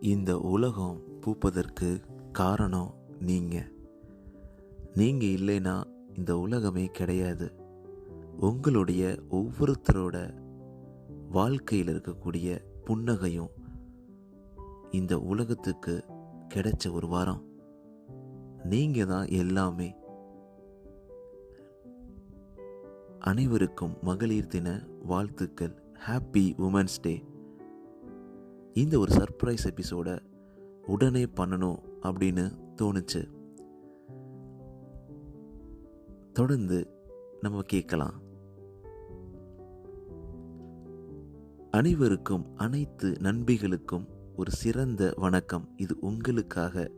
இந்த உலகம் பூப்பதற்கு காரணம் நீங்கள் நீங்கள் இல்லைன்னா இந்த உலகமே கிடையாது. உங்களுடைய ஒவ்வொருத்தரோட வாழ்க்கையில் இருக்கக்கூடிய புன்னகையும் இந்த உலகத்துக்கு கிடைச்ச ஒரு வாரம். நீங்கள் தான் எல்லாமே. அனைவருக்கும் மகளிர் தின வாழ்த்துக்கள். ஹாப்பி உமன்ஸ் டே இந்த ஒரு சர்ப்ரைஸ் எபிசோடை உடனே பண்ணணும் அப்படின்னு தோணுச்சு. தொடர்ந்து நம்ம கேட்கலாம். அனைவருக்கும் அனைத்து நண்பிகளுக்கும் ஒரு சிறந்த வணக்கம். இது உங்களுக்காக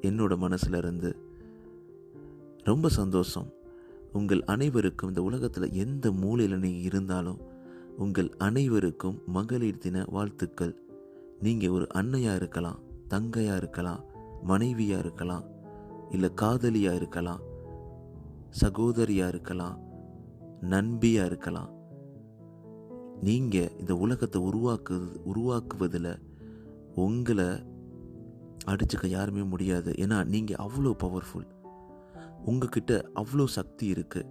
என்னோட மனசில் இருந்து ரொம்ப சந்தோஷம். உங்கள் அனைவருக்கும் இந்த உலகத்தில் எந்த மூலையில் நீங்கள் இருந்தாலும் உங்கள் அனைவருக்கும் மகளிர் தின வாழ்த்துக்கள். நீங்கள் ஒரு அன்னையாக இருக்கலாம் தங்கையாக இருக்கலாம் மனைவியாக இருக்கலாம் இல்லை காதலியாக இருக்கலாம் சகோதரியாக இருக்கலாம் நண்பியாக இருக்கலாம். நீங்கள் இந்த உலகத்தை உருவாக்கு உருவாக்குவதில் உங்களை அடிச்சுக்க யாருமே முடியாது. ஏன்னா நீங்கள் அவ்வளோ பவர்ஃபுல் உங்ககிட்ட அவ்வளோ சக்தி இருக்குது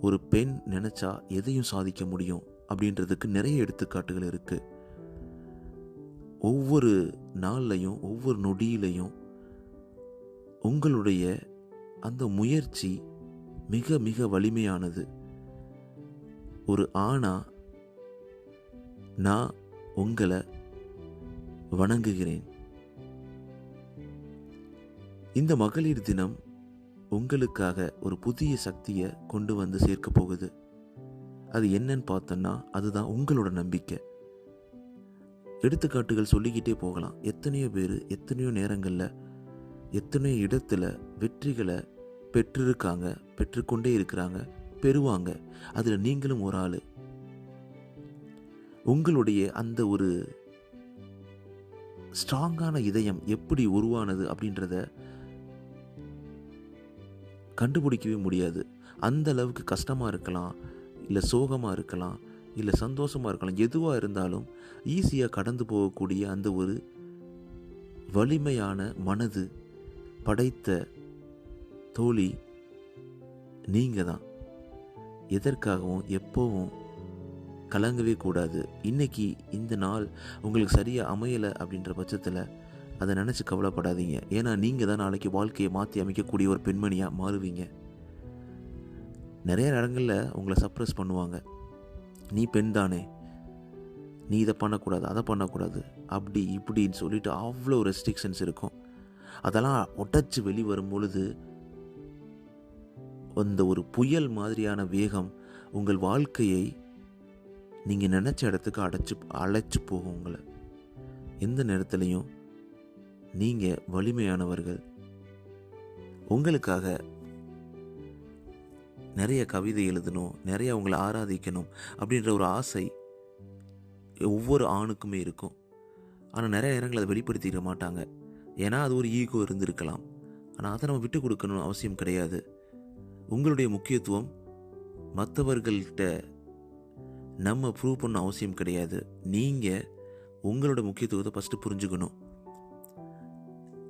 ஒரு பெண் நினச்சா எதையும் சாதிக்க முடியும். அப்படின்றதுக்கு நிறைய எடுத்துக்காட்டுகள் இருக்குது ஒவ்வொரு நாள்லையும் ஒவ்வொரு நொடியிலையும் உங்களுடைய அந்த முயற்சி மிக மிக வலிமையானது. ஒரு ஆணா நான் உங்களை வணங்குகிறேன். இந்த மகளிர் தினம் உங்களுக்காக ஒரு புதிய சக்தியை கொண்டு வந்து சேர்க்க போகுது. அது என்னன்னு பார்த்தோன்னா அதுதான் உங்களோட நம்பிக்கை. எடுத்துக்காட்டுகள் சொல்லிக்கிட்டே போகலாம். எத்தனையோ பேர் எத்தனையோ நேரங்களில் எத்தனையோ இடத்துல வெற்றிகளை பெற்றிருக்காங்க பெற்றுக்கொண்டே இருக்கிறாங்க பெறுவாங்க. அதில் நீங்களும் ஒரு ஆள். உங்களுடைய அந்த ஒரு ஸ்ட்ராங்கான இதயம் எப்படி உருவானது அப்படின்றத கண்டுபிடிக்கவே முடியாது. அந்த அளவுக்கு கஷ்டமாக இருக்கலாம். இல்லை சோகமாக இருக்கலாம் இல்லை சந்தோஷமாக இருக்கலாம் எதுவாக இருந்தாலும் ஈஸியாக கடந்து போகக்கூடிய அந்த ஒரு வலிமையான மனது படைத்த தோழி நீங்கள் தான் எதற்காகவும் எப்போவும் கலங்கவே கூடாது. இன்னைக்கு இந்த நாள் உங்களுக்கு சரியாக அமையலை அப்படின்ற பட்சத்தில் அதை நினச்சி கவலைப்படாதீங்க. ஏன்னா நீங்கள் தான் நாளைக்கு வாழ்க்கையை மாற்றி அமைக்கக்கூடிய ஒரு பெண்மணியாக மாறுவீங்க. நிறைய இடங்களில் உங்களை சப்ரஸ் பண்ணுவாங்க. நீ பெண் தானே. நீ இதை பண்ணக்கூடாது அதை பண்ணக்கூடாது அப்படி இப்படின்னு சொல்லிட்டு அவ்வளோ ரெஸ்ட்ரிக்ஷன்ஸ் இருக்கும். அதெல்லாம் உடச்சி வெளிவரும் பொழுது அந்த ஒரு புயல் மாதிரியான வேகம் உங்கள் வாழ்க்கையை நீங்கள் நினச்ச இடத்துக்கு அடைச்சி அழைச்சி போகும் உங்களை. எந்த நேரத்துலையும் நீங்கள் வலிமையானவர்கள். உங்களுக்காக நிறைய கவிதை எழுதணும் நிறைய அவங்களை ஆராதிக்கணும் அப்படின்ற ஒரு ஆசை ஒவ்வொரு ஆணுக்குமே இருக்கும். ஆனால் நிறைய நேரங்கள் அதை வெளிப்படுத்திக்க மாட்டாங்க. ஏன்னா அது ஒரு ஈகோ இருந்திருக்கலாம். ஆனால் அதை நம்ம விட்டு கொடுக்கணும்னு அவசியம் கிடையாது. உங்களுடைய முக்கியத்துவம் மற்றவர்கள்ட்ட நம்ம ப்ரூவ் பண்ண அவசியம் கிடையாது. நீங்கள் உங்களோட முக்கியத்துவத்தை ஃபஸ்ட்டு புரிஞ்சுக்கணும்.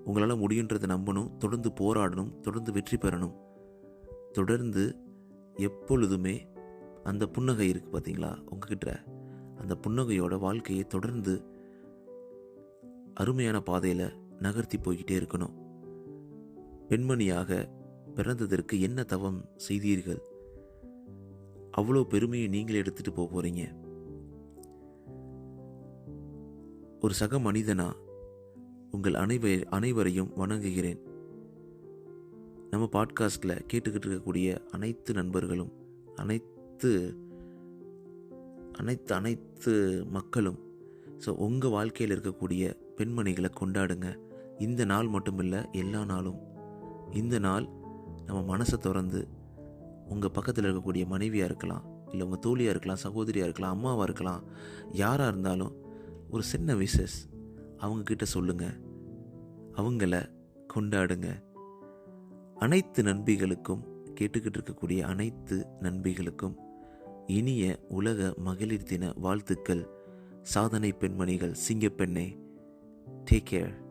உங்களால் முடியுன்றதை நம்பணும் தொடர்ந்து போராடணும் தொடர்ந்து வெற்றி பெறணும். தொடர்ந்து எப்பொழுதுமே அந்த புன்னகை இருக்குது பார்த்தீங்களா உங்ககிட்ட அந்த புன்னகையோட வாழ்க்கையை தொடர்ந்து அருமையான பாதையில் நகர்த்தி போய்கிட்டே இருக்கணும். பெண்மணியாக பிறந்ததற்கு என்ன தவம் செய்தீர்கள்? அவ்வளோ பெருமையை நீங்களே எடுத்துகிட்டு போக போகிறீங்க ஒரு சக மனிதனா உங்கள் அனைவ அனைவரையும் வணங்குகிறேன். நம்ம பாட்காஸ்டில் கேட்டுக்கிட்டு இருக்கக்கூடிய அனைத்து நண்பர்களும் அனைத்து அனைத்து அனைத்து மக்களும் ஸோ உங்கள் வாழ்க்கையில் இருக்கக்கூடிய பெண்மணிகளை கொண்டாடுங்க. இந்த நாள் மட்டும் இல்லை எல்லா நாளும். இந்த நாள் நம்ம மனசை திறந்து உங்கள் பக்கத்தில் இருக்கக்கூடிய மனைவியாக இருக்கலாம் இல்லை உங்கள் தோழியாக இருக்கலாம் சகோதரியாக இருக்கலாம் அம்மாவாக இருக்கலாம் யாராக இருந்தாலும் ஒரு சின்ன விசஸ் அவங்கக்கிட்ட சொல்லுங்கள் அவங்கள கொண்டாடுங்க. அனைத்து நண்பிகளுக்கும் கேட்டுக்கிட்டு இருக்கக்கூடிய அனைத்து நண்பிகளுக்கும் இனிய உலக மகளிர் தின வாழ்த்துக்கள். சாதனை பெண்மணிகள் சிங்கப்பெண்ணே டேக் கேர்